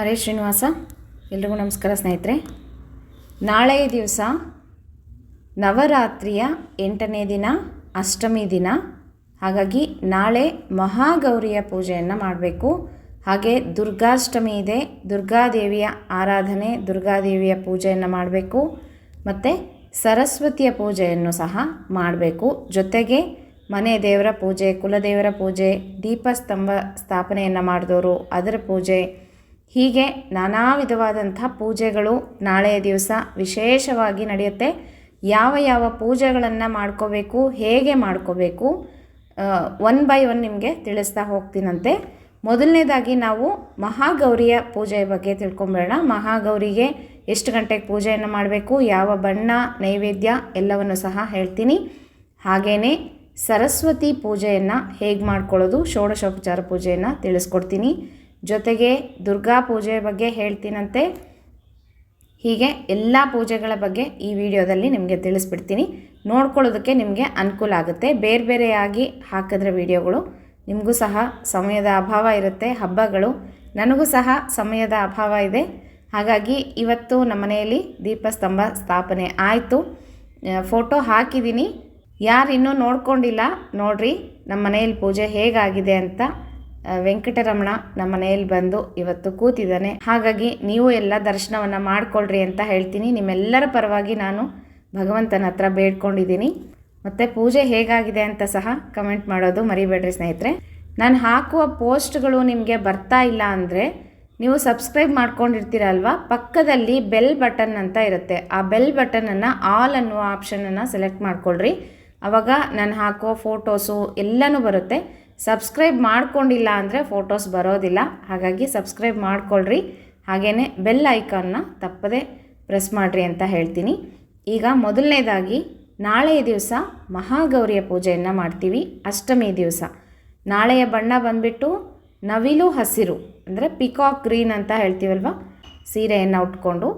ಹರೇ ಶ್ರೀನಿವಾಸ, ಎಲ್ರಿಗೂ ನಮಸ್ಕಾರ ಸ್ನೇಹಿತರೆ. ನಾಳೆಯ ದಿವಸ ನವರಾತ್ರಿಯ ಎಂಟನೇ ದಿನ, ಅಷ್ಟಮಿ ದಿನ. ಹಾಗಾಗಿ ನಾಳೆ ಮಹಾಗೌರಿಯ ಪೂಜೆಯನ್ನು ಮಾಡಬೇಕು. ಹಾಗೆ ದುರ್ಗಾಷ್ಟಮಿ ಇದೆ, ದುರ್ಗಾದೇವಿಯ ಆರಾಧನೆ, ದುರ್ಗಾದೇವಿಯ ಪೂಜೆಯನ್ನು ಮಾಡಬೇಕು. ಮತ್ತು ಸರಸ್ವತಿಯ ಪೂಜೆಯನ್ನು ಸಹ ಮಾಡಬೇಕು. ಜೊತೆಗೆ ಮನೆ ದೇವರ ಪೂಜೆ, ಕುಲದೇವರ ಪೂಜೆ, ದೀಪಸ್ತಂಭ ಸ್ಥಾಪನೆಯನ್ನು ಮಾಡಿದವರು ಅದರ ಪೂಜೆ ಹೀಗೆ ನಾನಾ ವಿಧವಾದಂಥ ಪೂಜೆಗಳು ನಾಳೆಯ ದಿವಸ ವಿಶೇಷವಾಗಿ ನಡೆಯುತ್ತೆ. ಯಾವ ಯಾವ ಪೂಜೆಗಳನ್ನು ಮಾಡ್ಕೋಬೇಕು, ಹೇಗೆ ಮಾಡ್ಕೋಬೇಕು ಒನ್ ಬೈ ಒನ್ ನಿಮಗೆ ತಿಳಿಸ್ತಾ ಹೋಗ್ತೀನಂತೆ. ಮೊದಲನೇದಾಗಿ ನಾವು ಮಹಾಗೌರಿಯ ಪೂಜೆಯ ಬಗ್ಗೆ ತಿಳ್ಕೊಂಬೇಡ ಮಹಾಗೌರಿಗೆ ಎಷ್ಟು ಗಂಟೆಗೆ ಪೂಜೆಯನ್ನು ಮಾಡಬೇಕು, ಯಾವ ಬಣ್ಣ, ನೈವೇದ್ಯ ಎಲ್ಲವನ್ನು ಸಹ ಹೇಳ್ತೀನಿ. ಹಾಗೆಯೇ ಸರಸ್ವತಿ ಪೂಜೆಯನ್ನು ಹೇಗೆ ಮಾಡ್ಕೊಳ್ಳೋದು, ಷೋಡಶೋಪಚಾರ ಪೂಜೆಯನ್ನು ತಿಳಿಸ್ಕೊಡ್ತೀನಿ. ಜೊತೆಗೆ ದುರ್ಗಾ ಪೂಜೆ ಬಗ್ಗೆ ಹೇಳ್ತೀನಂತೆ. ಹೀಗೆ ಎಲ್ಲ ಪೂಜೆಗಳ ಬಗ್ಗೆ ಈ ವಿಡಿಯೋದಲ್ಲಿ ನಿಮಗೆ ತಿಳಿಸ್ಬಿಡ್ತೀನಿ. ನೋಡ್ಕೊಳ್ಳೋದಕ್ಕೆ ನಿಮಗೆ ಅನುಕೂಲ ಆಗುತ್ತೆ. ಬೇರೆ ಬೇರೆಯಾಗಿ ಹಾಕಿದ್ರೆ ವಿಡಿಯೋಗಳು ನಿಮಗೂ ಸಹ ಸಮಯದ ಅಭಾವ ಇರುತ್ತೆ. ಹಬ್ಬಗಳು ನನಗೂ ಸಹ ಸಮಯದ ಅಭಾವ ಇದೆ. ಹಾಗಾಗಿ ಇವತ್ತು ನಮ್ಮ ಮನೆಯಲ್ಲಿ ದೀಪಸ್ತಂಭ ಸ್ಥಾಪನೆ ಆಯಿತು. ಫೋಟೋ ಹಾಕಿದ್ದೀನಿ. ಯಾರು ಇನ್ನೂ ನೋಡ್ಕೊಂಡಿಲ್ಲ ನೋಡ್ರಿ, ನಮ್ಮ ಮನೆಯಲ್ಲಿ ಪೂಜೆ ಹೇಗಾಗಿದೆ ಅಂತ. ವೆಂಕಟರಮಣ ನಮ್ಮ ಮನೆಯಲ್ಲಿ ಬಂದು ಇವತ್ತು ಕೂತಿದ್ದಾನೆ. ಹಾಗಾಗಿ ನೀವು ಎಲ್ಲ ದರ್ಶನವನ್ನು ಮಾಡ್ಕೊಳ್ರಿ ಅಂತ ಹೇಳ್ತೀನಿ. ನಿಮ್ಮೆಲ್ಲರ ಪರವಾಗಿ ನಾನು ಭಗವಂತನ ಹತ್ರ ಬೇಡ್ಕೊಂಡಿದ್ದೀನಿ. ಮತ್ತು ಪೂಜೆ ಹೇಗಾಗಿದೆ ಅಂತ ಸಹ ಕಮೆಂಟ್ ಮಾಡೋದು ಮರಿಬೇಡ್ರಿ ಸ್ನೇಹಿತರೆ. ನಾನು ಹಾಕುವ ಪೋಸ್ಟ್ಗಳು ನಿಮಗೆ ಬರ್ತಾ ಇಲ್ಲ ಅಂದರೆ ನೀವು ಸಬ್ಸ್ಕ್ರೈಬ್ ಮಾಡ್ಕೊಂಡಿರ್ತೀರಲ್ವ? ಪಕ್ಕದಲ್ಲಿ ಬೆಲ್ ಬಟನ್ ಅಂತ ಇರುತ್ತೆ. ಆ ಬೆಲ್ ಬಟನನ್ನು ಆಲ್ ಅನ್ನುವ ಆಪ್ಷನನ್ನು ಸೆಲೆಕ್ಟ್ ಮಾಡ್ಕೊಳ್ರಿ. ಆವಾಗ ನಾನು ಹಾಕೋ ಫೋಟೋಸು ಎಲ್ಲನೂ ಬರುತ್ತೆ. ಸಬ್ಸ್ಕ್ರೈಬ್ ಮಾಡ್ಕೊಂಡಿಲ್ಲ ಅಂದರೆ ಫೋಟೋಸ್ ಬರೋದಿಲ್ಲ. ಹಾಗಾಗಿ ಸಬ್ಸ್ಕ್ರೈಬ್ ಮಾಡ್ಕೊಳ್ರಿ. ಹಾಗೆಯೇ ಬೆಲ್ ಐಕಾನ್ನ ತಪ್ಪದೆ ಪ್ರೆಸ್ ಮಾಡಿರಿ ಅಂತ ಹೇಳ್ತೀನಿ. ಈಗ ಮೊದಲನೇದಾಗಿ ನಾಳೆಯ ದಿವಸ ಮಹಾಗೌರಿಯ ಪೂಜೆಯನ್ನು ಮಾಡ್ತೀವಿ. ಅಷ್ಟಮಿ ದಿವಸ. ನಾಳೆಯ ಬಣ್ಣ ಬಂದ್ಬಿಟ್ಟು ನವಿಲು ಹಸಿರು, ಅಂದರೆ ಪಿಕಾಕ್ ಗ್ರೀನ್ ಅಂತ ಹೇಳ್ತೀವಲ್ವ? ಸೀರೆಯನ್ನು ಉಟ್ಕೊಂಡು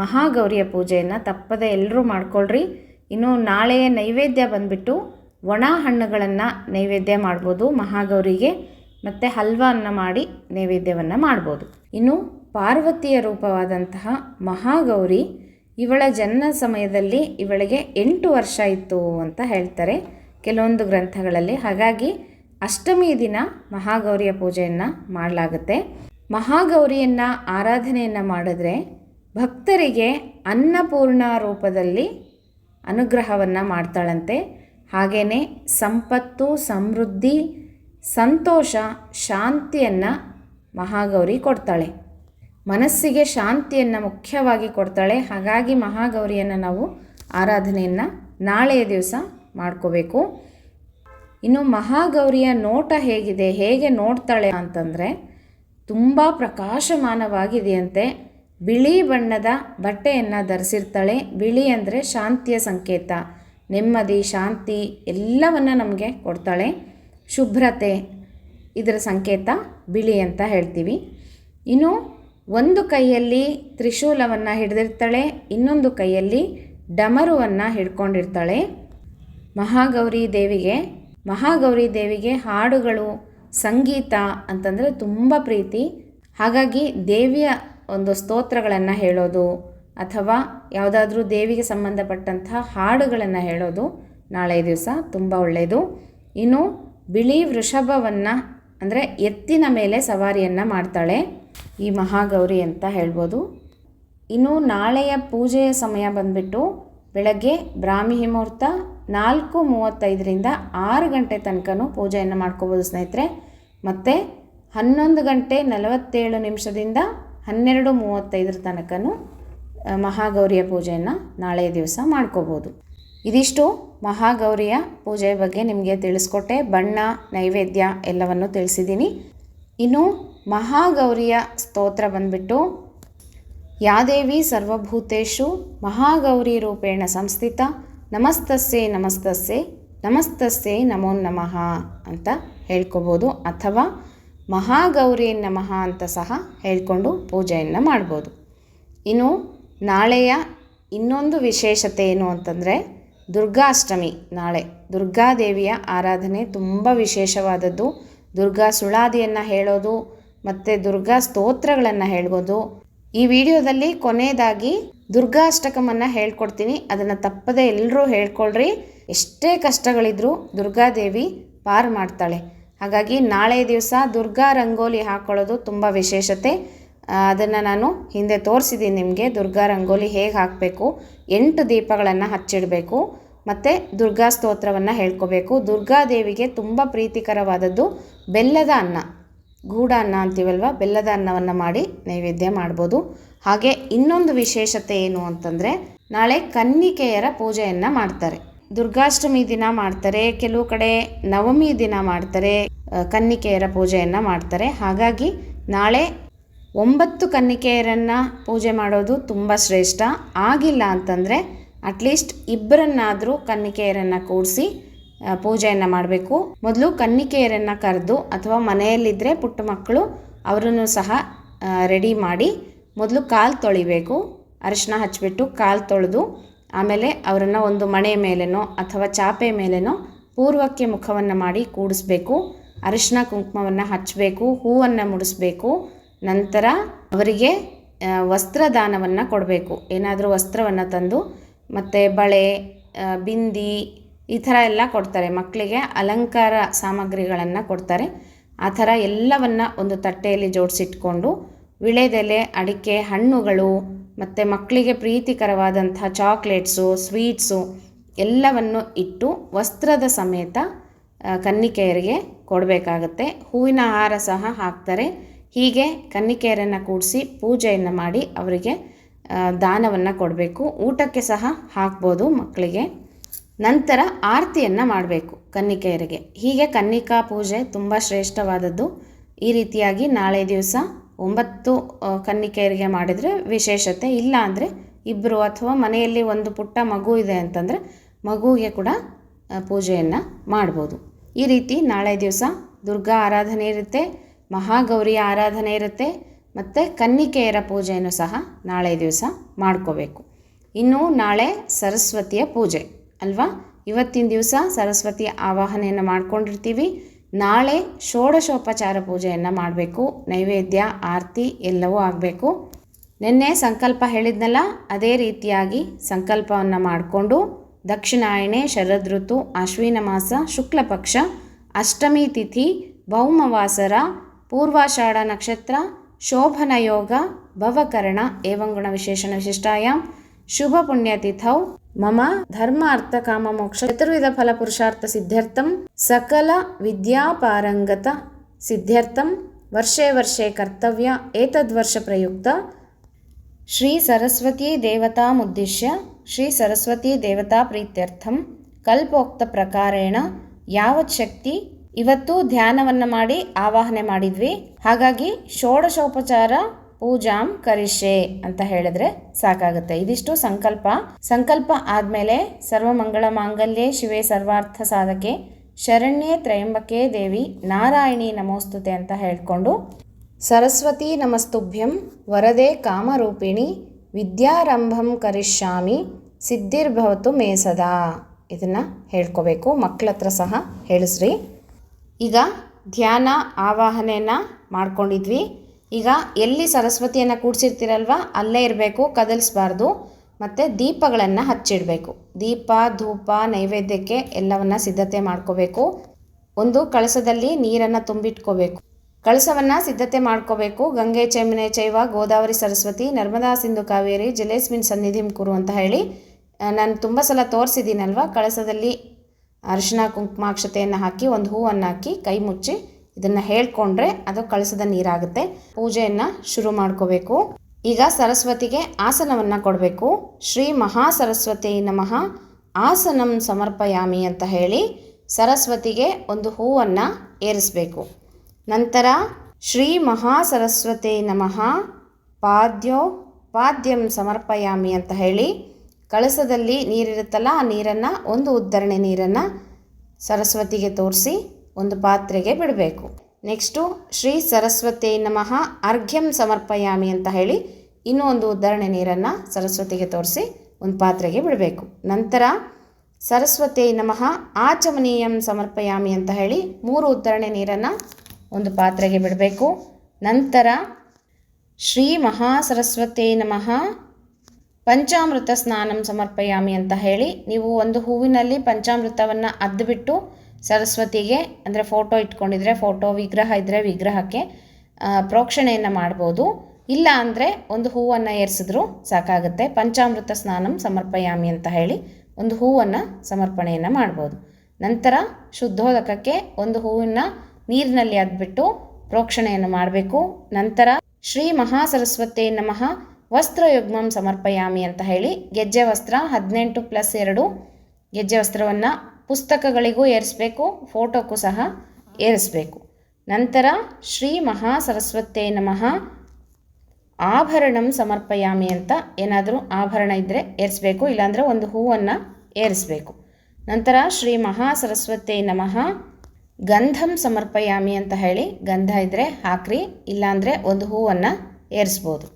ಮಹಾಗೌರಿಯ ಪೂಜೆಯನ್ನು ತಪ್ಪದೆ ಎಲ್ಲರೂ ಮಾಡ್ಕೊಳ್ರಿ. ಇನ್ನು ನಾಳೆಯ ನೈವೇದ್ಯ ಬಂದ್ಬಿಟ್ಟು ಒಣ ಹಣ್ಣುಗಳನ್ನು ನೈವೇದ್ಯ ಮಾಡ್ಬೋದು, ಮಹಾಗೌರಿಗೆ ಮತ್ತು ಹಲ್ವನ್ನು ಮಾಡಿ ನೈವೇದ್ಯವನ್ನು ಮಾಡ್ಬೋದು. ಇನ್ನು ಪಾರ್ವತಿಯ ರೂಪವಾದಂತಹ ಮಹಾಗೌರಿ ಇವಳ ಜನ್ಮ ಸಮಯದಲ್ಲಿ ಇವಳಿಗೆ ಎಂಟು ವರ್ಷ ಇತ್ತು ಅಂತ ಹೇಳ್ತಾರೆ ಕೆಲವೊಂದು ಗ್ರಂಥಗಳಲ್ಲಿ. ಹಾಗಾಗಿ ಅಷ್ಟಮಿ ದಿನ ಮಹಾಗೌರಿಯ ಪೂಜೆಯನ್ನು ಮಾಡಲಾಗುತ್ತೆ. ಮಹಾಗೌರಿಯನ್ನು ಆರಾಧನೆಯನ್ನು ಮಾಡಿದ್ರೆ ಭಕ್ತರಿಗೆ ಅನ್ನಪೂರ್ಣ ರೂಪದಲ್ಲಿ ಅನುಗ್ರಹವನ್ನು ಮಾಡ್ತಾಳಂತೆ. ಹಾಗೆಯೇ ಸಂಪತ್ತು, ಸಮೃದ್ಧಿ, ಸಂತೋಷ, ಶಾಂತಿಯನ್ನು ಮಹಾಗೌರಿ ಕೊಡ್ತಾಳೆ. ಮನಸ್ಸಿಗೆ ಶಾಂತಿಯನ್ನು ಮುಖ್ಯವಾಗಿ ಕೊಡ್ತಾಳೆ. ಹಾಗಾಗಿ ಮಹಾಗೌರಿಯನ್ನು ನಾವು ಆರಾಧನೆಯನ್ನು ನಾಳೆಯ ದಿವಸ ಮಾಡ್ಕೋಬೇಕು. ಇನ್ನು ಮಹಾಗೌರಿಯ ನೋಟ ಹೇಗಿದೆ, ಹೇಗೆ ನೋಡ್ತಾಳೆ ಅಂತಂದರೆ ತುಂಬ ಪ್ರಕಾಶಮಾನವಾಗಿದೆಯಂತೆ. ಬಿಳಿ ಬಣ್ಣದ ಬಟ್ಟೆಯನ್ನು ಧರಿಸಿರ್ತಾಳೆ. ಬಿಳಿ ಅಂದರೆ ಶಾಂತಿಯ ಸಂಕೇತ. ನೆಮ್ಮದಿ, ಶಾಂತಿ ಎಲ್ಲವನ್ನು ನಮಗೆ ಕೊಡ್ತಾಳೆ. ಶುಭ್ರತೆ ಇದರ ಸಂಕೇತ ಬಿಳಿ ಅಂತ ಹೇಳ್ತೀವಿ. ಇನ್ನು ಒಂದು ಕೈಯಲ್ಲಿ ತ್ರಿಶೂಲವನ್ನು ಹಿಡಿದಿರ್ತಾಳೆ, ಇನ್ನೊಂದು ಕೈಯಲ್ಲಿ ಡಮರುವನ್ನು ಹಿಡ್ಕೊಂಡಿರ್ತಾಳೆ. ಮಹಾಗೌರಿ ದೇವಿಗೆ ಮಹಾಗೌರಿ ದೇವಿಗೆ ಹಾಡುಗಳು, ಸಂಗೀತ ಅಂತಂದರೆ ತುಂಬ ಪ್ರೀತಿ. ಹಾಗಾಗಿ ದೇವಿಯ ಒಂದು ಸ್ತೋತ್ರಗಳನ್ನು ಹೇಳೋದು ಅಥವಾ ಯಾವುದಾದ್ರೂ ದೇವಿಗೆ ಸಂಬಂಧಪಟ್ಟಂತಹ ಹಾಡುಗಳನ್ನು ಹೇಳೋದು ನಾಳೆ ದಿವಸ ತುಂಬ ಒಳ್ಳೆಯದು ಇನ್ನು ಬಿಳಿ ವೃಷಭವನ್ನು ಅಂದರೆ ಎತ್ತಿನ ಮೇಲೆ ಸವಾರಿಯನ್ನು ಮಾಡ್ತಾಳೆ ಈ ಮಹಾಗೌರಿ ಅಂತ ಹೇಳ್ಬೋದು. ಇನ್ನು ನಾಳೆಯ ಪೂಜೆಯ ಸಮಯ ಬಂದುಬಿಟ್ಟು ಬೆಳಗ್ಗೆ ಬ್ರಾಹ್ಮಿ ಮುಹೂರ್ತ ನಾಲ್ಕು ಮೂವತ್ತೈದರಿಂದ ಆರು ಗಂಟೆ ತನಕನೂ ಪೂಜೆಯನ್ನು ಮಾಡ್ಕೋಬೋದು ಸ್ನೇಹಿತರೆ. ಮತ್ತು ಹನ್ನೊಂದು ಗಂಟೆ ನಲವತ್ತೇಳು ನಿಮಿಷದಿಂದ ಹನ್ನೆರಡು ಮೂವತ್ತೈದರ ತನಕನೂ ಮಹಾಗೌರಿಯ ಪೂಜೆಯನ್ನು ನಾಳೆಯ ದಿವಸ ಮಾಡ್ಕೋಬೋದು. ಇದಿಷ್ಟು ಮಹಾಗೌರಿಯ ಪೂಜೆಯ ಬಗ್ಗೆ ನಿಮಗೆ ತಿಳಿಸ್ಕೊಟ್ಟೆ. ಬಣ್ಣ, ನೈವೇದ್ಯ ಎಲ್ಲವನ್ನು ತಿಳಿಸಿದ್ದೀನಿ. ಇನ್ನು ಮಹಾಗೌರಿಯ ಸ್ತೋತ್ರ ಬಂದ್ಬಿಟ್ಟು ಯಾದೇವಿ ಸರ್ವಭೂತೇಶು ಮಹಾಗೌರಿ ರೂಪೇಣ ಸಂಸ್ಥಿತ ನಮಸ್ತಸ್ಸೆ ನಮಸ್ತಸ್ಸೆ ನಮಸ್ತಸ್ಸೆ ನಮೋ ನಮಃ ಅಂತ ಹೇಳ್ಕೋಬೋದು. ಅಥವಾ ಮಹಾಗೌರಿ ನಮಃ ಅಂತ ಸಹ ಹೇಳ್ಕೊಂಡು ಪೂಜೆಯನ್ನು ಮಾಡ್ಬೋದು. ಇನ್ನು ನಾಳೆಯ ಇನ್ನೊಂದು ವಿಶೇಷತೆ ಏನು ಅಂತಂದರೆ ದುರ್ಗಾಷ್ಟಮಿ ನಾಳೆ. ದುರ್ಗಾದೇವಿಯ ಆರಾಧನೆ ತುಂಬ ವಿಶೇಷವಾದದ್ದು. ದುರ್ಗಾ ಸುಳಾದಿಯನ್ನು ಹೇಳೋದು ಮತ್ತು ದುರ್ಗಾ ಸ್ತೋತ್ರಗಳನ್ನು ಹೇಳ್ಬೋದು. ಈ ವಿಡಿಯೋದಲ್ಲಿ ಕೊನೆಯದಾಗಿ ದುರ್ಗಾಷ್ಟಕಮನ್ನು ಹೇಳ್ಕೊಡ್ತೀನಿ. ಅದನ್ನು ತಪ್ಪದೆ ಎಲ್ಲರೂ ಹೇಳ್ಕೊಳ್ರಿ. ಎಷ್ಟೇ ಕಷ್ಟಗಳಿದ್ರೂ ದುರ್ಗಾದೇವಿ ಪಾರು ಮಾಡ್ತಾಳೆ. ಹಾಗಾಗಿ ನಾಳೆ ದಿವಸ ದುರ್ಗಾ ರಂಗೋಲಿ ಹಾಕ್ಕೊಳ್ಳೋದು ತುಂಬ ವಿಶೇಷತೆ. ಅದನ್ನು ನಾನು ಹಿಂದೆ ತೋರಿಸಿದ್ದೀನಿ ನಿಮಗೆ. ದುರ್ಗಾ ರಂಗೋಲಿ ಹೇಗೆ ಹಾಕಬೇಕು, ಎಂಟು ದೀಪಗಳನ್ನು ಹಚ್ಚಿಡಬೇಕು, ಮತ್ತು ದುರ್ಗಾ ಸ್ತೋತ್ರವನ್ನು ಹೇಳ್ಕೋಬೇಕು. ದುರ್ಗಾದೇವಿಗೆ ತುಂಬ ಪ್ರೀತಿಕರವಾದದ್ದು ಬೆಲ್ಲದ ಅನ್ನ. ಗೂಡ ಅನ್ನ ಅಂತೀವಲ್ವ? ಬೆಲ್ಲದ ಅನ್ನವನ್ನು ಮಾಡಿ ನೈವೇದ್ಯ ಮಾಡ್ಬೋದು. ಹಾಗೆ ಇನ್ನೊಂದು ವಿಶೇಷತೆ ಏನು ಅಂತಂದರೆ, ನಾಳೆ ಕನ್ನಿಕೆಯರ ಪೂಜೆಯನ್ನು ಮಾಡ್ತಾರೆ. ದುರ್ಗಾಷ್ಟಮಿ ದಿನ ಮಾಡ್ತಾರೆ, ಕೆಲವು ಕಡೆ ನವಮಿ ದಿನ ಮಾಡ್ತಾರೆ ಕನ್ನಿಕೆಯರ ಪೂಜೆಯನ್ನು ಮಾಡ್ತಾರೆ. ಹಾಗಾಗಿ ನಾಳೆ ಒಂಬತ್ತು ಕನ್ನಿಕೆಯರನ್ನು ಪೂಜೆ ಮಾಡೋದು ತುಂಬ ಶ್ರೇಷ್ಠ. ಆಗಿಲ್ಲ ಅಂತಂದರೆ ಅಟ್ಲೀಸ್ಟ್ ಇಬ್ಬರನ್ನಾದರೂ ಕನ್ನಿಕೆಯರನ್ನು ಕೂಡಿಸಿ ಪೂಜೆಯನ್ನು ಮಾಡಬೇಕು. ಮೊದಲು ಕನ್ನಿಕೆಯರನ್ನು ಕರೆದು ಅಥವಾ ಮನೆಯಲ್ಲಿದ್ದರೆ ಪುಟ್ಟ ಮಕ್ಕಳು ಅವರನ್ನು ಸಹ ರೆಡಿ ಮಾಡಿ ಮೊದಲು ಕಾಲು ತೊಳಿಬೇಕು. ಅರಿಶಿನ ಹಚ್ಚಿಬಿಟ್ಟು ಕಾಲು ತೊಳೆದು ಆಮೇಲೆ ಅವರನ್ನು ಒಂದು ಮಣೆ ಮೇಲೆನೋ ಅಥವಾ ಚಾಪೆ ಮೇಲೆನೋ ಪೂರ್ವಕ್ಕೆ ಮುಖವನ್ನು ಮಾಡಿ ಕೂಡಿಸ್ಬೇಕು. ಅರಿಶಿನ ಕುಂಕುಮವನ್ನು ಹಚ್ಚಬೇಕು ಹೂವನ್ನು ಮುಡಿಸ್ಬೇಕು. ನಂತರ ಅವರಿಗೆ ವಸ್ತ್ರದಾನವನ್ನು ಕೊಡಬೇಕು. ಏನಾದರೂ ವಸ್ತ್ರವನ್ನು ತಂದು, ಮತ್ತು ಬಳೆ ಬಿಂದಿ ಈ ಥರ ಎಲ್ಲ ಕೊಡ್ತಾರೆ. ಮಕ್ಕಳಿಗೆ ಅಲಂಕಾರ ಸಾಮಗ್ರಿಗಳನ್ನು ಕೊಡ್ತಾರೆ. ಆ ಥರ ಎಲ್ಲವನ್ನು ಒಂದು ತಟ್ಟೆಯಲ್ಲಿ ಜೋಡಿಸಿಟ್ಕೊಂಡು, ವಿಳೆದೆಲೆ, ಅಡಿಕೆ, ಹಣ್ಣುಗಳು, ಮತ್ತು ಮಕ್ಕಳಿಗೆ ಪ್ರೀತಿಕರವಾದಂಥ ಚಾಕ್ಲೇಟ್ಸು, ಸ್ವೀಟ್ಸು ಎಲ್ಲವನ್ನು ಇಟ್ಟು ವಸ್ತ್ರದ ಸಮೇತ ಕನ್ನಿಕೆಯರಿಗೆ ಕೊಡಬೇಕಾಗತ್ತೆ. ಹೂವಿನ ಹಾರ ಸಹ ಹಾಕ್ತಾರೆ. ಹೀಗೆ ಕನ್ನಿಕೆಯರನ್ನು ಕೂಡಿಸಿ ಪೂಜೆಯನ್ನು ಮಾಡಿ ಅವರಿಗೆ ದಾನವನ್ನು ಕೊಡಬೇಕು. ಊಟಕ್ಕೆ ಸಹ ಹಾಕ್ಬೋದು ಮಕ್ಕಳಿಗೆ. ನಂತರ ಆರತಿಯನ್ನು ಮಾಡಬೇಕು ಕನ್ನಿಕೆಯರಿಗೆ. ಹೀಗೆ ಕನ್ನಿಕಾ ಪೂಜೆ ತುಂಬ ಶ್ರೇಷ್ಠವಾದದ್ದು. ಈ ರೀತಿಯಾಗಿ ನಾಳೆ ದಿವಸ ಒಂಬತ್ತು ಕನ್ನಿಕೆಯರಿಗೆ ಮಾಡಿದರೆ ವಿಶೇಷತೆ. ಇಲ್ಲ ಅಂದರೆ ಇಬ್ಬರು ಅಥವಾ ಮನೆಯಲ್ಲಿ ಒಂದು ಪುಟ್ಟ ಮಗು ಇದೆ ಅಂತಂದರೆ ಮಗುವಿಗೆ ಕೂಡ ಪೂಜೆಯನ್ನು ಮಾಡ್ಬೋದು. ಈ ರೀತಿ ನಾಳೆ ದಿವಸ ದುರ್ಗಾ ಆರಾಧನೆ ಇರುತ್ತೆ. ಮಹಾಗೌರಿಯ ಆರಾಧನೆ ಇರುತ್ತೆ ಮತ್ತು ಕನ್ನಿಕೆಯರ ಪೂಜೆಯನ್ನು ಸಹ ನಾಳೆ ದಿವಸ ಮಾಡ್ಕೋಬೇಕು. ಇನ್ನು ನಾಳೆ ಸರಸ್ವತಿಯ ಪೂಜೆ ಅಲ್ವಾ? ಇವತ್ತಿನ ದಿವಸ ಸರಸ್ವತಿಯ ಆವಾಹನೆಯನ್ನು ಮಾಡ್ಕೊಂಡಿರ್ತೀವಿ. ನಾಳೆ ಷೋಡಶೋಪಚಾರ ಪೂಜೆಯನ್ನು ಮಾಡಬೇಕು. ನೈವೇದ್ಯ, ಆರತಿ ಎಲ್ಲವೂ ಆಗಬೇಕು. ನಿನ್ನೆ ಸಂಕಲ್ಪ ಹೇಳಿದ್ನಲ್ಲ, ಅದೇ ರೀತಿಯಾಗಿ ಸಂಕಲ್ಪವನ್ನು ಮಾಡಿಕೊಂಡು ದಕ್ಷಿಣಾಯಣೆ ಶರದ್ ಋತು ಅಶ್ವಿನ ಮಾಸ ಶುಕ್ಲ ಪಕ್ಷ ಅಷ್ಟಮಿ ತಿಥಿ ಭೌಮವಾಸರ పూर्वाषाढ़ नक्षत्र शोभनयोग भवकरण एवं गुणविशेषण विशिष्टायां शुभपुण्यतिथौ మమ ధర్మ అర్థ కామ మోక్ష చతుర్విధ ఫల పురుషార్థ సిద్ధ్యర్థం. సకల విద్యాపారంగత సిద్ధ్యర్థం. వర్షే వర్షే కర్తవ్య ఏతద్వర్ష ప్రయుక్త. శ్రీ సరస్వతీ దేవతాముద్దిశ్య శ్రీ సరస్వతీ దేవతా ప్రీత్యర్థం కల్పోక్త ప్రకారేణ యావత్ శక్తి ಇವತ್ತು ಧ್ಯಾನವನ್ನು ಮಾಡಿ ಆವಾಹನೆ ಮಾಡಿದ್ವಿ. ಹಾಗಾಗಿ ಷೋಡಶೋಪಚಾರ ಪೂಜಾಂ ಕರಿಷೆ ಅಂತ ಹೇಳಿದ್ರೆ ಸಾಕಾಗುತ್ತೆ. ಇದಿಷ್ಟು ಸಂಕಲ್ಪ. ಸಂಕಲ್ಪ ಆದಮೇಲೆ ಸರ್ವಮಂಗಳ ಮಾಂಗಲ್ಯೆ ಶಿವೆ ಸರ್ವಾರ್ಥ ಸಾಧಕೆ, ಶರಣ್ಯೆ ತ್ರಯಂಬಕೆ ದೇವಿ ನಾರಾಯಣಿ ನಮೋಸ್ತುತೆ ಅಂತ ಹೇಳ್ಕೊಂಡು ಸರಸ್ವತಿ ನಮಸ್ತುಭ್ಯಂ ವರದೆ ಕಾಮರೂಪಿಣಿ ವಿದ್ಯಾರಂಭಂ ಕರಿಷ್ಯಾಮಿ ಸಿದ್ಧಿರ್ಭವತು ಮೇ ಸದಾ. ಇದನ್ನು ಹೇಳ್ಕೋಬೇಕು. ಮಕ್ಕಳತ್ರ ಸಹ ಹೇಳಿಸ್ರಿ. ಈಗ ಧ್ಯಾನ, ಆವಾಹನೆಯನ್ನು ಮಾಡ್ಕೊಂಡಿದ್ವಿ. ಈಗ ಎಲ್ಲಿ ಸರಸ್ವತಿಯನ್ನು ಕೂಡಿಸಿರ್ತೀರಲ್ವ, ಅಲ್ಲೇ ಇರಬೇಕು, ಕದಲಿಸ್ಬಾರ್ದು. ಮತ್ತು ದೀಪಗಳನ್ನು ಹಚ್ಚಿಡಬೇಕು. ದೀಪ, ಧೂಪ, ನೈವೇದ್ಯಕ್ಕೆ ಎಲ್ಲವನ್ನು ಸಿದ್ಧತೆ ಮಾಡ್ಕೋಬೇಕು. ಒಂದು ಕಳಸದಲ್ಲಿ ನೀರನ್ನು ತುಂಬಿಟ್ಕೋಬೇಕು. ಕಳಸವನ್ನು ಸಿದ್ಧತೆ ಮಾಡ್ಕೋಬೇಕು. ಗಂಗೆ ಚೈಮನೆ ಚೈವ ಗೋದಾವರಿ ಸರಸ್ವತಿ, ನರ್ಮದಾ ಸಿಂಧು ಕಾವೇರಿ, ಜಲೇಸ್ಮಿನ್ ಸನ್ನಿಧಿಂ ಕುರು ಅಂತ ಹೇಳಿ ನಾನು ತುಂಬ ಸಲ ತೋರಿಸಿದ್ದೀನಲ್ವ, ಕಳಸದಲ್ಲಿ ಅರಿಶಿನ ಕುಂಕುಮಾಕ್ಷತೆಯನ್ನು ಹಾಕಿ ಒಂದು ಹೂವನ್ನು ಹಾಕಿ ಕೈ ಮುಚ್ಚಿ ಇದನ್ನು ಹೇಳ್ಕೊಂಡ್ರೆ ಅದು ಕಳಸದ ನೀರಾಗುತ್ತೆ. ಪೂಜೆಯನ್ನು ಶುರು ಮಾಡ್ಕೋಬೇಕು. ಈಗ ಸರಸ್ವತಿಗೆ ಆಸನವನ್ನು ಕೊಡಬೇಕು. ಶ್ರೀ ಮಹಾ ಸರಸ್ವತಿ ನಮಃ ಆಸನಂ ಸಮರ್ಪಯಾಮಿ ಅಂತ ಹೇಳಿ ಸರಸ್ವತಿಗೆ ಒಂದು ಹೂವನ್ನು ಏರಿಸಬೇಕು. ನಂತರ ಶ್ರೀ ಮಹಾ ಸರಸ್ವತಿ ನಮಃ ಪಾದ್ಯೋ ಪಾದ್ಯಂ ಸಮರ್ಪಯಾಮಿ ಅಂತ ಹೇಳಿ ಕಳಸದಲ್ಲಿ ನೀರಿರುತ್ತಲ್ಲ, ಆ ನೀರನ್ನು ಒಂದು ಉದ್ದರಣೆ ನೀರನ್ನು ಸರಸ್ವತಿಗೆ ತೋರಿಸಿ ಒಂದು ಪಾತ್ರೆಗೆ ಬಿಡಬೇಕು. ನೆಕ್ಸ್ಟು, ಶ್ರೀ ಸರಸ್ವತಿ ನಮಃ ಅರ್ಘ್ಯಂ ಸಮರ್ಪಯಾಮಿ ಅಂತ ಹೇಳಿ ಇನ್ನೂ ಒಂದು ಉದ್ದರಣೆ ನೀರನ್ನು ಸರಸ್ವತಿಗೆ ತೋರಿಸಿ ಒಂದು ಪಾತ್ರೆಗೆ ಬಿಡಬೇಕು. ನಂತರ, ಸರಸ್ವತಿ ನಮಃ ಆಚಮನೀಯಂ ಸಮರ್ಪಯಾಮಿ ಅಂತ ಹೇಳಿ ಮೂರು ಉದ್ದರಣೆ ನೀರನ್ನು ಒಂದು ಪಾತ್ರೆಗೆ ಬಿಡಬೇಕು. ನಂತರ, ಶ್ರೀ ಮಹಾಸರಸ್ವತಿ ನಮಃ ಪಂಚಾಮೃತ ಸ್ನಾನಂ ಸಮರ್ಪಯಾಮಿ ಅಂತ ಹೇಳಿ ನೀವು ಒಂದು ಹೂವಿನಲ್ಲಿ ಪಂಚಾಮೃತವನ್ನು ಅದ್ದುಬಿಟ್ಟು ಸರಸ್ವತಿಗೆ ಅಂದರೆ ಫೋಟೋ ಇಟ್ಕೊಂಡಿದ್ರೆ ಫೋಟೋ ವಿಗ್ರಹ ಇದ್ದರೆ ವಿಗ್ರಹಕ್ಕೆ ಪ್ರೋಕ್ಷಣೆಯನ್ನು ಮಾಡ್ಬೋದು. ಇಲ್ಲ ಅಂದರೆ ಒಂದು ಹೂವನ್ನು ಏರಿಸಿದ್ರು ಸಾಕಾಗುತ್ತೆ. ಪಂಚಾಮೃತ ಸ್ನಾನಂ ಸಮರ್ಪಯಾಮಿ ಅಂತ ಹೇಳಿ ಒಂದು ಹೂವನ್ನು ಸಮರ್ಪಣೆಯನ್ನು ಮಾಡ್ಬೋದು. ನಂತರ ಶುದ್ಧೋದಕಕ್ಕೆ ಒಂದು ಹೂವಿನ ನೀರಿನಲ್ಲಿ ಅದ್ಬಿಟ್ಟು ಪ್ರೋಕ್ಷಣೆಯನ್ನು ಮಾಡಬೇಕು. ನಂತರ ಶ್ರೀ ಮಹಾಸರಸ್ವತೇ ನಮಃ. ವಸ್ತ್ರಯುಗ್ಮಂ ಸಮರ್ಪಯಾಮಿ ಅಂತ ಹೇಳಿ ಗೆಜ್ಜೆ ವಸ್ತ್ರ ಹದಿನೆಂಟು ಪ್ಲಸ್ ಎರಡು ಗೆಜ್ಜೆ ವಸ್ತ್ರವನ್ನು ಪುಸ್ತಕಗಳಿಗೂ ಏರಿಸಬೇಕು ಫೋಟೋಕ್ಕೂ ಸಹ ಏರಿಸಬೇಕು. ನಂತರ ಶ್ರೀ ಮಹಾ ಸರಸ್ವತೇ ನಮಃ ಆಭರಣಂ ಸಮರ್ಪಯಾಮಿ ಅಂತ ಏನಾದರೂ ಆಭರಣ ಇದ್ದರೆ ಏರಿಸಬೇಕು, ಇಲ್ಲಾಂದರೆ ಒಂದು ಹೂವನ್ನು ಏರಿಸಬೇಕು. ನಂತರ ಶ್ರೀ ಮಹಾ ಸರಸ್ವತೇ ನಮಃ ಗಂಧಂ ಸಮರ್ಪಯಾಮಿ ಅಂತ ಹೇಳಿ ಗಂಧ ಇದ್ದರೆ ಹಾಕ್ರಿ, ಇಲ್ಲಾಂದರೆ ಒಂದು ಹೂವನ್ನು ಏರಿಸ್ಬೋದು.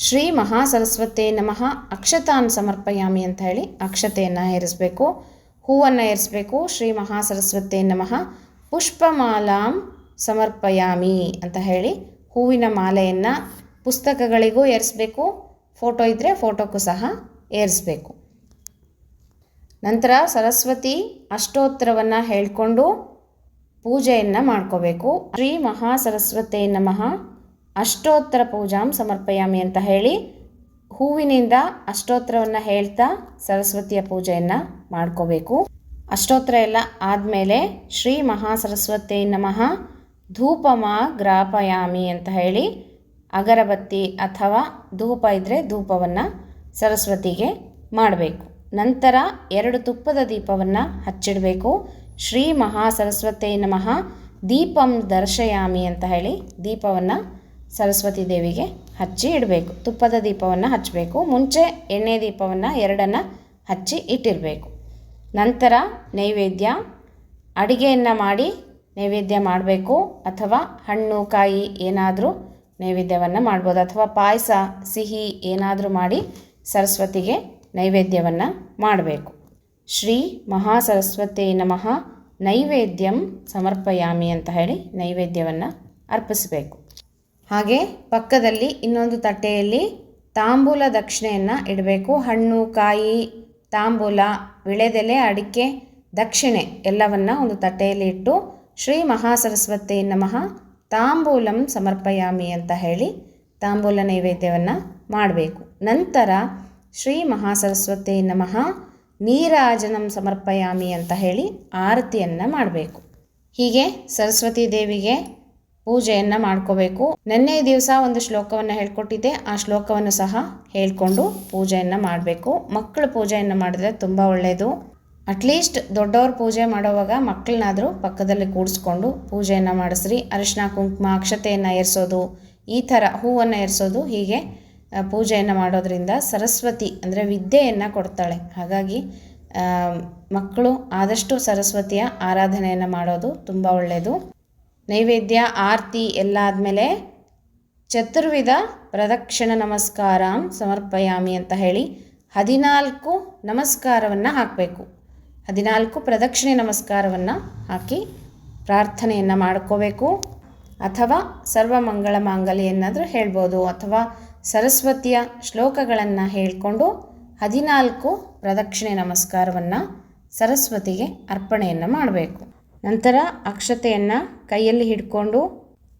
ಶ್ರೀ ಮಹಾಸರಸ್ವತೇ ನಮಃ, ಅಕ್ಷತಾನ್ ಸಮರ್ಪಯಾಮಿ ಅಂತ ಹೇಳಿ ಅಕ್ಷತೆಯನ್ನು ಏರಿಸಬೇಕು. ಹೂವನ್ನು ಏರಿಸಬೇಕು. ಶ್ರೀ ಮಹಾಸರಸ್ವತೇ ನಮಃ, ಪುಷ್ಪಮಾಲಾಂ ಸಮರ್ಪಯಾಮಿ ಅಂತ ಹೇಳಿ ಹೂವಿನ ಮಾಲೆಯನ್ನು ಪುಸ್ತಕಗಳಿಗೂ ಏರಿಸಬೇಕು. ಫೋಟೋ ಇದ್ದರೆ ಫೋಟೋಕ್ಕೂ ಸಹ ಏರಿಸಬೇಕು. ನಂತರ ಸರಸ್ವತಿ ಅಷ್ಟೋತ್ತರವನ್ನು ಹೇಳಿಕೊಂಡು ಪೂಜೆಯನ್ನು ಮಾಡ್ಕೋಬೇಕು. ಶ್ರೀ ಮಹಾಸರಸ್ವತೇ ನಮಃ ಅಷ್ಟೋತ್ತರ ಪೂಜಾಂ ಸಮರ್ಪಯಾಮಿ ಅಂತ ಹೇಳಿ ಹೂವಿನಿಂದ ಅಷ್ಟೋತ್ತರವನ್ನು ಹೇಳ್ತಾ ಸರಸ್ವತಿಯ ಪೂಜೆಯನ್ನು ಮಾಡ್ಕೋಬೇಕು. ಅಷ್ಟೋತ್ತರ ಎಲ್ಲ ಆದಮೇಲೆ ಶ್ರೀ ಮಹಾಸರಸ್ವತಿ ನಮಃ ಧೂಪಮ ಗ್ರಾಪಯಾಮಿ ಅಂತ ಹೇಳಿ ಅಗರಬತ್ತಿ ಅಥವಾ ಧೂಪ ಇದ್ದರೆ ಧೂಪವನ್ನು ಸರಸ್ವತಿಗೆ ಮಾಡಬೇಕು. ನಂತರ ಎರಡು ತುಪ್ಪದ ದೀಪವನ್ನು ಹಚ್ಚಿಡಬೇಕು. ಶ್ರೀ ಮಹಾಸರಸ್ವತಿ ನಮಃ ದೀಪಂ ದರ್ಶಯಾಮಿ ಅಂತ ಹೇಳಿ ದೀಪವನ್ನು ಸರಸ್ವತಿ ದೇವಿಗೆ ಹಚ್ಚಿ ಇಡಬೇಕು. ತುಪ್ಪದ ದೀಪವನ್ನು ಹಚ್ಚಬೇಕು. ಮುಂಚೆ ಎಣ್ಣೆ ದೀಪವನ್ನು ಎರಡನ್ನು ಹಚ್ಚಿ ಇಟ್ಟಿರಬೇಕು. ನಂತರ ನೈವೇದ್ಯ, ಅಡಿಗೆಯನ್ನು ಮಾಡಿ ನೈವೇದ್ಯ ಮಾಡಬೇಕು ಅಥವಾ ಹಣ್ಣು, ಕಾಯಿ ಏನಾದರೂ ನೈವೇದ್ಯವನ್ನು ಮಾಡ್ಬೋದು. ಅಥವಾ ಪಾಯಸ, ಸಿಹಿ ಏನಾದರೂ ಮಾಡಿ ಸರಸ್ವತಿಗೆ ನೈವೇದ್ಯವನ್ನು ಮಾಡಬೇಕು. ಶ್ರೀ ಮಹಾಸರಸ್ವತೇ ನಮಃ. ನೈವೇದ್ಯಂ ಸಮರ್ಪಯಾಮಿ ಅಂತ ಹೇಳಿ ನೈವೇದ್ಯವನ್ನು ಅರ್ಪಿಸಬೇಕು. ಹಾಗೆ ಪಕ್ಕದಲ್ಲಿ ಇನ್ನೊಂದು ತಟ್ಟೆಯಲ್ಲಿ ತಾಂಬೂಲ ದಕ್ಷಿಣೆಯನ್ನು ಇಡಬೇಕು. ಹಣ್ಣು, ಕಾಯಿ, ತಾಂಬೂಲ, ವಿಳೆದೆಲೆ, ಅಡಿಕೆ, ದಕ್ಷಿಣೆ ಎಲ್ಲವನ್ನು ಒಂದು ತಟ್ಟೆಯಲ್ಲಿ ಇಟ್ಟು ಶ್ರೀ ಮಹಾಸರಸ್ವತಿ ನಮಃ ತಾಂಬೂಲಂ ಸಮರ್ಪಯಾಮಿ ಅಂತ ಹೇಳಿ ತಾಂಬೂಲ ನೈವೇದ್ಯವನ್ನು ಮಾಡಬೇಕು. ನಂತರ ಶ್ರೀ ಮಹಾಸರಸ್ವತಿ ನಮಃ ನೀರಾಜನಂ ಸಮರ್ಪಯಾಮಿ ಅಂತ ಹೇಳಿ ಆರತಿಯನ್ನು ಮಾಡಬೇಕು. ಹೀಗೆ ಸರಸ್ವತಿ ದೇವಿಗೆ ಪೂಜೆಯನ್ನು ಮಾಡ್ಕೋಬೇಕು. ನೆನ್ನೆ ದಿವಸ ಒಂದು ಶ್ಲೋಕವನ್ನು ಹೇಳ್ಕೊಟ್ಟಿದ್ದೆ. ಆ ಶ್ಲೋಕವನ್ನು ಸಹ ಹೇಳ್ಕೊಂಡು ಪೂಜೆಯನ್ನು ಮಾಡಬೇಕು. ಮಕ್ಕಳ ಪೂಜೆಯನ್ನು ಮಾಡಿದ್ರೆ ತುಂಬ ಒಳ್ಳೆಯದು ಅಟ್ಲೀಸ್ಟ್ ದೊಡ್ಡವ್ರ ಪೂಜೆ ಮಾಡೋವಾಗ ಮಕ್ಕಳನ್ನಾದರೂ ಪಕ್ಕದಲ್ಲಿ ಕೂಡಿಸ್ಕೊಂಡು ಪೂಜೆಯನ್ನು ಮಾಡಿಸ್ರಿ. ಅರಿಶಿನ ಕುಂಕುಮ, ಅಕ್ಷತೆಯನ್ನು ಏರಿಸೋದು, ಈ ಥರ ಹೂವನ್ನು ಏರಿಸೋದು ಹೀಗೆ ಪೂಜೆಯನ್ನು ಮಾಡೋದ್ರಿಂದ ಸರಸ್ವತಿ ಅಂದರೆ ವಿದ್ಯೆಯನ್ನು ಕೊಡ್ತಾಳೆ. ಹಾಗಾಗಿ ಮಕ್ಕಳು ಆದಷ್ಟು ಸರಸ್ವತಿಯ ಆರಾಧನೆಯನ್ನು ಮಾಡೋದು ತುಂಬ ಒಳ್ಳೆಯದು ನೈವೇದ್ಯ, ಆರತಿ ಎಲ್ಲ ಆದಮೇಲೆ ಚತುರ್ವಿಧ ಪ್ರದಕ್ಷಿಣ ನಮಸ್ಕಾರ ಸಮರ್ಪಯಾಮಿ ಅಂತ ಹೇಳಿ ಹದಿನಾಲ್ಕು ನಮಸ್ಕಾರವನ್ನು ಹಾಕಬೇಕು. ಹದಿನಾಲ್ಕು ಪ್ರದಕ್ಷಿಣೆ ನಮಸ್ಕಾರವನ್ನು ಹಾಕಿ ಪ್ರಾರ್ಥನೆಯನ್ನು ಮಾಡ್ಕೋಬೇಕು. ಅಥವಾ ಸರ್ವಮಂಗಳ ಮಾಂಗಲ್ಯ ಏನಾದರೂ ಹೇಳ್ಬೋದು. ಅಥವಾ ಸರಸ್ವತಿಯ ಶ್ಲೋಕಗಳನ್ನು ಹೇಳಿಕೊಂಡು ಹದಿನಾಲ್ಕು ಪ್ರದಕ್ಷಿಣೆ ನಮಸ್ಕಾರವನ್ನು ಸರಸ್ವತಿಗೆ ಅರ್ಪಣೆಯನ್ನು ಮಾಡಬೇಕು. ನಂತರ ಅಕ್ಷತೆಯನ್ನು ಕೈಯಲ್ಲಿ ಹಿಡ್ಕೊಂಡು,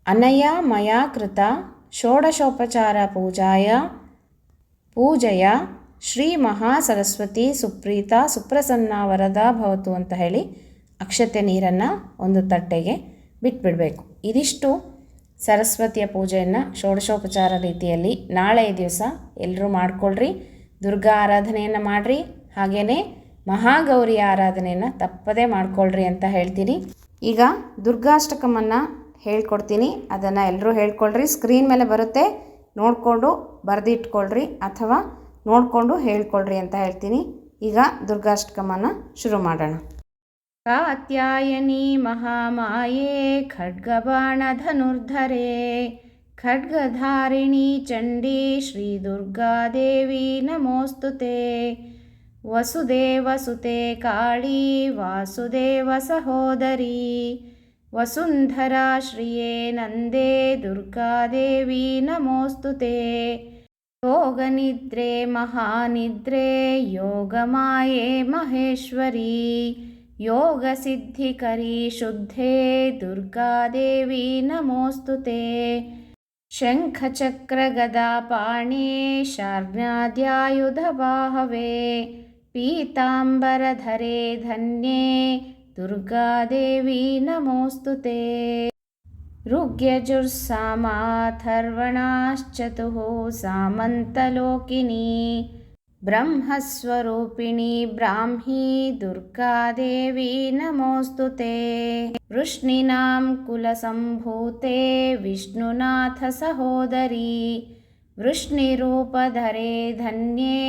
ಅನಯ ಮಯಾಕೃತ ಷೋಡಶೋಪಚಾರ ಪೂಜಾಯ, ಪೂಜೆಯ ಶ್ರೀ ಮಹಾಸರಸ್ವತಿ ಸುಪ್ರೀತ ಸುಪ್ರಸನ್ನ ವರದ ಭವತು ಅಂತ ಹೇಳಿ ಅಕ್ಷತೆ ನೀರನ್ನು ಒಂದು ತಟ್ಟೆಗೆ ಬಿಟ್ಬಿಡಬೇಕು. ಇದಿಷ್ಟು ಸರಸ್ವತಿಯ ಪೂಜೆಯನ್ನು ಷೋಡಶೋಪಚಾರ ರೀತಿಯಲ್ಲಿ ನಾಳೆ ದಿವಸ ಎಲ್ಲರೂ ಮಾಡ್ಕೊಳ್ರಿ, ದುರ್ಗಾ ಆರಾಧನೆಯನ್ನು ಮಾಡಿರಿ ಹಾಗೆಯೇ ಮಹಾಗೌರಿಯ ಆರಾಧನೆಯನ್ನು ತಪ್ಪದೇ ಮಾಡ್ಕೊಳ್ರಿ ಅಂತ ಹೇಳ್ತೀನಿ. ಈಗ ದುರ್ಗಾಷ್ಟಕಮನ್ನು ಹೇಳ್ಕೊಡ್ತೀನಿ. ಅದನ್ನು ಎಲ್ಲರೂ ಹೇಳ್ಕೊಳ್ರಿ. ಸ್ಕ್ರೀನ್ ಮೇಲೆ ಬರುತ್ತೆ. ನೋಡಿಕೊಂಡು ಬರೆದಿಟ್ಕೊಳ್ರಿ ಅಥವಾ ನೋಡಿಕೊಂಡು ಹೇಳ್ಕೊಳ್ರಿ ಅಂತ ಹೇಳ್ತೀನಿ. ಈಗ ದುರ್ಗಾಷ್ಟಕಮನ್ನು ಶುರು ಮಾಡೋಣ. ಕಾತ್ಯಾಯನಿ ಮಹಾಮಾಯೇ ಖಡ್ಗಬಾಣಧನುರ್ಧರೆ ಖಡ್ಗಧಾರಿಣಿ ಚಂಡಿ ಶ್ರೀ ದುರ್ಗಾದೇವಿ ನಮೋಸ್ತು वसुदेवसुते काळी वासुदेवसहोदरी वसुन्धरा श्रिये नन्दे दुर्गादेवी नमोऽस्तु ते। योगनिद्रे महानिद्रे योगमाये महेश्वरी। योगसिद्धिकरी शुद्धे दुर्गादेवी नमोऽस्तु ते। शङ्खचक्रगदापाणे शार्ण्याद्यायुधबाहवे पीताम्बरधरे धन्ये दुर्गादेवी नमोऽस्तु ते। ऋग्यजुर्सामाथर्वणाश्चतुः सामन्तलोकिनी ब्रह्मस्वरूपिणी ब्राह्मी दुर्गादेवी नमोऽस्तु ते। वृष्णीनां कुलसम्भूते विष्णुनाथसहोदरी वृष्णिरूपधरे धन्ये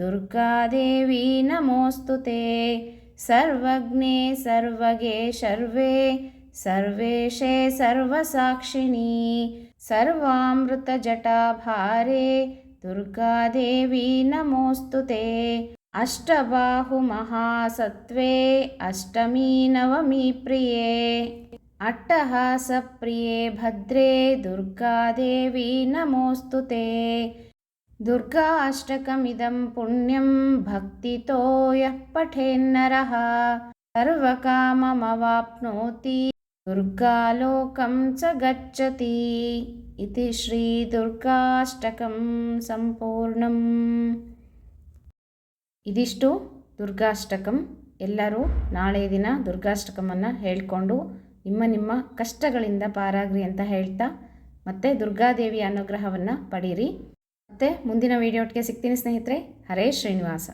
दुर्गादेवी नमोऽस्तु ते। सर्वज्ञे सर्वगे शर्वे सर्वेशे सर्वसाक्षिणी। सर्वामृतजटाभारे दुर्गादेवी नमोऽस्तु ते। अष्टबाहुमहासत्त्वे अष्टमी नवमी प्रिये। अट्टहासप्रिये भद्रे दुर्गादेवी नमोऽस्तु ते दुर्गा अष्टकमिदं पुण्यं भक्तितो यः पठेन्नरः सर्वकाममवाप्नोति दुर्गालोकं च गच्छति इति ಶ್ರೀದುರ್ಗಾಷ್ಟಕಂ ಸಂಪೂರ್ಣಂ ಇದಿಷ್ಟು ದುರ್ಗಾಷ್ಟಕಂ ಎಲ್ಲರೂ ನಾಳೆ ದಿನ ದುರ್ಗಾಷ್ಟಕಮನ್ನು ಹೇಳಿಕೊಂಡು ನಿಮ್ಮ ನಿಮ್ಮ ಕಷ್ಟಗಳಿಂದ ಪಾರಾಗ್ರಿ ಅಂತ ಹೇಳ್ತಾ ಮತ್ತೆ ದುರ್ಗಾದೇವಿಯ ಅನುಗ್ರಹವನ್ನು ಪಡೀರಿ ಮತ್ತೆ ಮುಂದಿನ ವೀಡಿಯೋಟ್ಗೆ ಸಿಗ್ತೀನಿ ಸ್ನೇಹಿತರೆ. ಹರೇ ಶ್ರೀನಿವಾಸ.